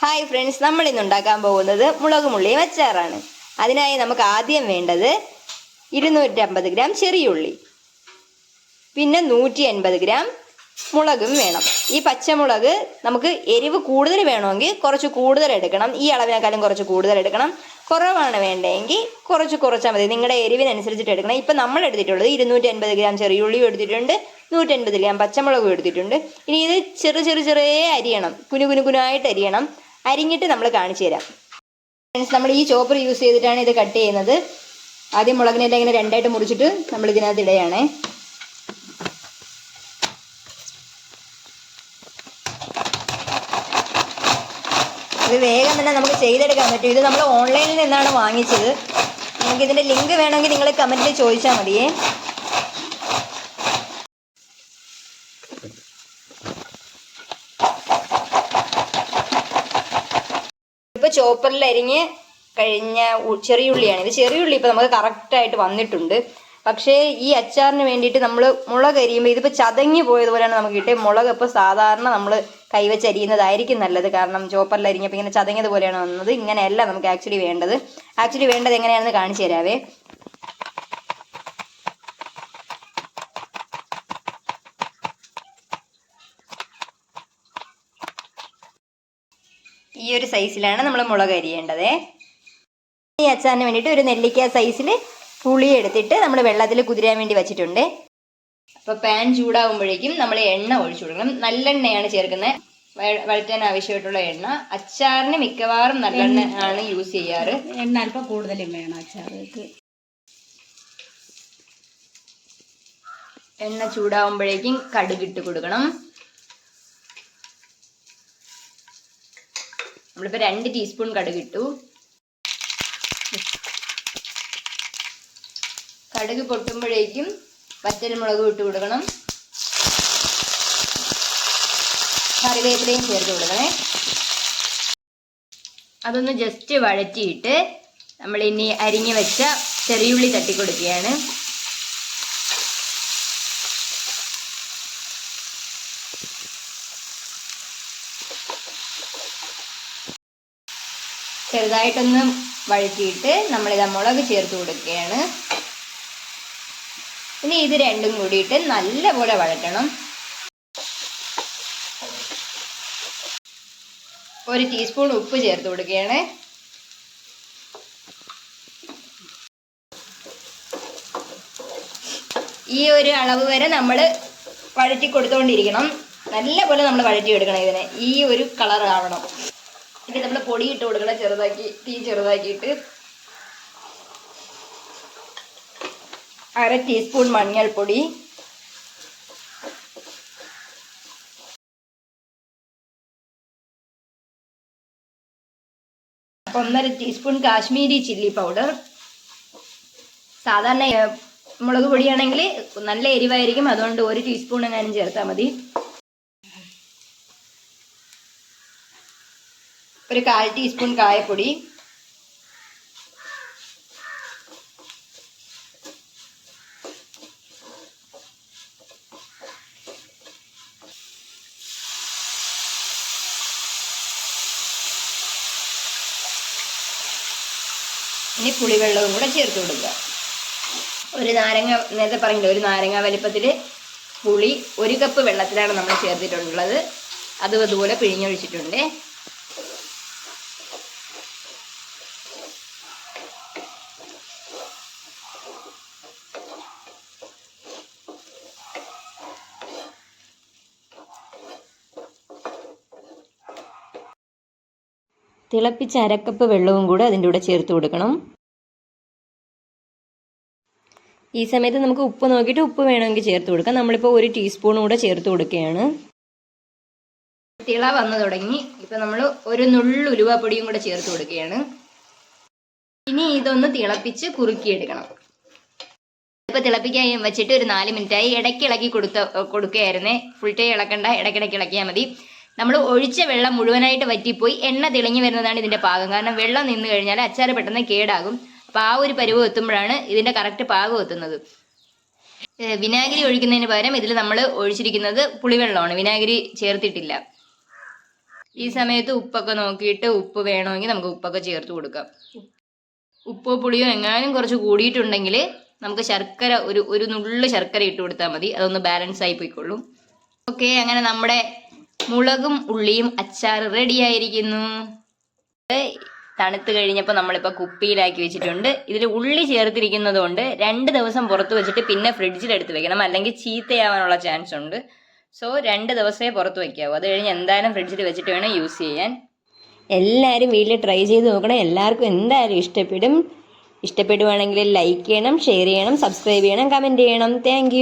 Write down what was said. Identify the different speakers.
Speaker 1: Hi friends നമ്മൾ ഇന്ന് ഉണ്ടാക്കാൻ പോകുന്നത് മുളക് മുള്ളിയും അച്ചാറാണ്. അതിനായി നമുക്ക് ആദ്യം വേണ്ടത് ഇരുന്നൂറ്റമ്പത് ഗ്രാം ചെറിയുള്ളി. പിന്നെ നൂറ്റി എൺപത് ഗ്രാം മുളകും വേണം. ഈ പച്ചമുളക് നമുക്ക് എരിവ് കൂടുതൽ വേണമെങ്കിൽ കുറച്ച് കൂടുതൽ എടുക്കണം. ഈ അളവിനേക്കാളും കുറച്ച് കൂടുതൽ എടുക്കണം. കുറവാണ് വേണ്ടതെങ്കിൽ കുറച്ച് കുറച്ചാൽ മതി. നിങ്ങളുടെ എരിവിനനുസരിച്ചിട്ട് എടുക്കണം. ഇപ്പം നമ്മൾ എടുത്തിട്ടുള്ളത് ഇരുന്നൂറ്റി അൻപത് ഗ്രാം ചെറിയുള്ളിയും എടുത്തിട്ടുണ്ട് നൂറ്റൻപത് ഗ്രാം പച്ചമുളകും എടുത്തിട്ടുണ്ട്. ഇനി ഇത് ചെറു ചെറു ചെറിയ അരിയണം. കുനു കുനു കുനായിട്ട് അരിയണം. അരിഞ്ഞിട്ട് നമ്മൾ കാണിച്ചു തരാം. ഫ്രണ്ട്സ് നമ്മൾ ഈ ചോപ്പർ യൂസ് ചെയ്തിട്ടാണ് ഇത് കട്ട് ചെയ്യുന്നത്. ആദ്യം മുളകിനെല്ലാം ഇങ്ങനെ രണ്ടായിട്ട് മുറിച്ചിട്ട് നമ്മൾ ഇതിനകത്ത് ഇടയാണേ. ഇത് വേഗം തന്നെ നമുക്ക് ചെയ്തെടുക്കാൻ പറ്റും. ഇത് നമ്മൾ ഓൺലൈനിൽ നിന്നാണ് വാങ്ങിച്ചത്. നിങ്ങൾക്ക് ഇതിന്റെ ലിങ്ക് വേണമെങ്കിൽ നിങ്ങൾ കമന്റിൽ ചോദിച്ചാൽ മതിയേ. ചോപ്പറിൽ അരിഞ്ഞ് കഴിഞ്ഞ ചെറിയുള്ളിയാണ് ഇത് ചെറിയുള്ളി ഇപ്പോൾ നമുക്ക് കറക്റ്റായിട്ട് വന്നിട്ടുണ്ട്. പക്ഷേ ഈ അച്ചാറിന് വേണ്ടിയിട്ട് നമ്മൾ മുളക് അരിയുമ്പോൾ ഇതിപ്പോൾ ചതങ്ങി പോയതുപോലെയാണ് നമുക്ക് കിട്ടിയത് മുളക് ഇപ്പോൾ സാധാരണ നമ്മൾ കൈവച്ച് അരിയുന്നതായിരിക്കും നല്ലത്. കാരണം ചോപ്പറിൽ അരിഞ്ഞപ്പോൾ ഇങ്ങനെ ചതങ്ങിയതുപോലെയാണ് വന്നത്. ഇങ്ങനെയല്ല നമുക്ക് ആക്ച്വലി വേണ്ടത്. ആക്ച്വലി വേണ്ടത് എങ്ങനെയാണെന്ന് കാണിച്ചു തരാവേ. ഈ ഒരു സൈസിലാണ് നമ്മൾ മുളക് അരിയേണ്ടത്. ഈ അച്ചാറിന് വേണ്ടിയിട്ട് ഒരു നെല്ലിക്ക സൈസിൽ പുളി എടുത്തിട്ട് നമ്മൾ വെള്ളത്തിൽ കുതിരാൻ വേണ്ടി വെച്ചിട്ടുണ്ട്. അപ്പോൾ പാൻ ചൂടാകുമ്പോഴേക്കും നമ്മൾ എണ്ണ ഒഴിച്ചു കൊടുക്കണം. നല്ലെണ്ണയാണ് ചേർക്കുന്നത്. വഴ- വഴറ്റാൻ ആവശ്യമായിട്ടുള്ള എണ്ണ. അച്ചാറിന് മിക്കവാറും നല്ലെണ്ണ ആണ് യൂസ് ചെയ്യാറ്.
Speaker 2: എണ്ണ അല്പം കൂടുതലും വേണം അച്ചാർക്ക്
Speaker 1: എണ്ണ ചൂടാകുമ്പോഴേക്കും കടുകിട്ട് കൊടുക്കണം. നമ്മളിപ്പോൾ രണ്ട് ടീസ്പൂൺ കടുകിട്ടു കടുക് പൊട്ടുമ്പോഴേക്കും വറ്റൽമുളകും ഇട്ട് കൊടുക്കണം. കറിവേപ്പിലയും ചേർത്ത് കൊടുക്കണേ. അതൊന്ന് ജസ്റ്റ് വഴറ്റിയിട്ട് നമ്മൾ ഇനി അരിഞ്ഞു വെച്ച ചെറിയുള്ളി തട്ടിക്കൊടുക്കുകയാണ്. ചെറുതായിട്ടൊന്ന് വഴറ്റിയിട്ട് നമ്മളിത് മുളക് ചേർത്ത് കൊടുക്കുകയാണ്. ഇനി ഇത് രണ്ടും കൂടിയിട്ട് നല്ലപോലെ വഴറ്റണം. ഒരു ടീസ്പൂൺ ഉപ്പ് ചേർത്ത് കൊടുക്കുകയാണ്. ഈ ഒരു അളവ് വരെ നമ്മൾ വഴറ്റി കൊടുത്തുകൊണ്ടിരിക്കണം നല്ലപോലെ നമ്മൾ വഴറ്റി എടുക്കണം ഇതിനെ. ഈ ഒരു കളർ ആവണം ഇനി നമ്മൾ പൊടി ഇട്ട് കൊടുക്കണം ചെറുതാക്കി തീ ചെറുതാക്കിയിട്ട്. അര ടീസ്പൂൺ മഞ്ഞൾപ്പൊടി. ഒന്നര ടീസ്പൂൺ കാശ്മീരി ചില്ലി പൗഡർ. സാധാരണ മുളക് പൊടിയാണെങ്കിൽ നല്ല എരിവായിരിക്കും. അതുകൊണ്ട് ഒരു ടീസ്പൂൺ എങ്ങാനും ചേർത്താൽ മതി. ഒരു കാൽ ടീസ്പൂൺ കായപ്പൊടി. ഇനി പുളിവെള്ളവും കൂടെ ചേർത്ത് കൊടുക്കുക. ഒരു നാരങ്ങ നേരത്തെ പറഞ്ഞില്ല ഒരു നാരങ്ങ വലിപ്പത്തിൽ പുളി ഒരു കപ്പ് വെള്ളത്തിലാണ് നമ്മൾ ചേർത്തിട്ടുള്ളത്. അതും അതുപോലെ പിഴിഞ്ഞൊഴിച്ചിട്ടുണ്ട്. തിളപ്പിച്ച അരക്കപ്പ് വെള്ളവും കൂടെ അതിന്റെ കൂടെ ചേർത്ത് കൊടുക്കണം. ഈ സമയത്ത് നമുക്ക് ഉപ്പ് നോക്കിയിട്ട് ഉപ്പ് വേണമെങ്കിൽ ചേർത്ത് കൊടുക്കാം. നമ്മളിപ്പോൾ ഒരു ടീസ്പൂൺ കൂടെ ചേർത്ത് കൊടുക്കുകയാണ്. തിള വന്നു തുടങ്ങി. ഇപ്പം നമ്മൾ ഒരു നുള്ളു പൊടിയും കൂടെ ചേർത്ത് കൊടുക്കുകയാണ്. ഇനി ഇതൊന്ന് തിളപ്പിച്ച് കുറുക്കിയെടുക്കണം. ഇപ്പൊ തിളപ്പിക്കാൻ വെച്ചിട്ട് ഒരു നാല് മിനിറ്റായി ഇടയ്ക്ക് ഇളക്കി കൊടുത്ത കൊടുക്കുകയായിരുന്നേ. ഫുൾ ടൈം ഇളക്കണ്ട ഇടയ്ക്കിടയ്ക്ക് ഇളക്കിയാൽ മതി. നമ്മൾ ഒഴിച്ച വെള്ളം മുഴുവനായിട്ട് വറ്റിപ്പോയി എണ്ണ തിളങ്ങി വരുന്നതാണ് ഇതിന്റെ പാകം. കാരണം വെള്ളം നിന്ന് കഴിഞ്ഞാൽ അച്ചാർ പെട്ടെന്ന് കേടാകും. അപ്പോൾ ആ ഒരു പരുവ് എത്തുമ്പോഴാണ് ഇതിന്റെ കറക്റ്റ് പാകം എത്തുന്നത്. വിനാഗിരി ഒഴിക്കുന്നതിന് പകരം ഇതിൽ നമ്മൾ ഒഴിച്ചിരിക്കുന്നത് പുളിവെള്ളമാണ്. വിനാഗിരി ചേർത്തിട്ടില്ല. ഈ സമയത്ത് ഉപ്പൊക്കെ നോക്കിയിട്ട് ഉപ്പ് വേണമെങ്കിൽ നമുക്ക് ഉപ്പൊക്കെ ചേർത്ത് കൊടുക്കാം. ഉപ്പോ പുളിയോ എങ്ങാനും കുറച്ച് കൂടിയിട്ടുണ്ടെങ്കിൽ നമുക്ക് ശർക്കര ഒരു ഒരു നുള്ളു ശർക്കര ഇട്ട് കൊടുത്താൽ മതി. അതൊന്ന് ബാലൻസ് ആയി പോയിക്കൊള്ളും. ഓക്കെ അങ്ങനെ നമ്മുടെ മുളകും ഉള്ളിയും അച്ചാർ റെഡി ആയിരിക്കുന്നു. തണുത്ത് കഴിഞ്ഞപ്പോൾ നമ്മളിപ്പോൾ കുപ്പിയിലാക്കി വെച്ചിട്ടുണ്ട്. ഇതിൽ ഉള്ളി ചേർത്തിരിക്കുന്നത് കൊണ്ട് രണ്ട് ദിവസം പുറത്ത് വെച്ചിട്ട് പിന്നെ ഫ്രിഡ്ജിലെടുത്ത് വെക്കണം. അല്ലെങ്കിൽ ചീത്തയാവാനുള്ള ചാൻസ് ഉണ്ട്. സോ രണ്ട് ദിവസമേ പുറത്ത് വയ്ക്കാവൂ. അത് കഴിഞ്ഞ് എന്തായാലും ഫ്രിഡ്ജിൽ വെച്ചിട്ട് വേണം യൂസ് ചെയ്യാൻ. എല്ലാവരും വീട്ടിൽ ട്രൈ ചെയ്ത് നോക്കണം. എല്ലാവർക്കും എന്തായാലും ഇഷ്ടപ്പെടും. ഇഷ്ടപ്പെടുവാണെങ്കിൽ ലൈക്ക് ചെയ്യണം ഷെയർ ചെയ്യണം സബ്സ്ക്രൈബ് ചെയ്യണം കമന്റ് ചെയ്യണം. താങ്ക്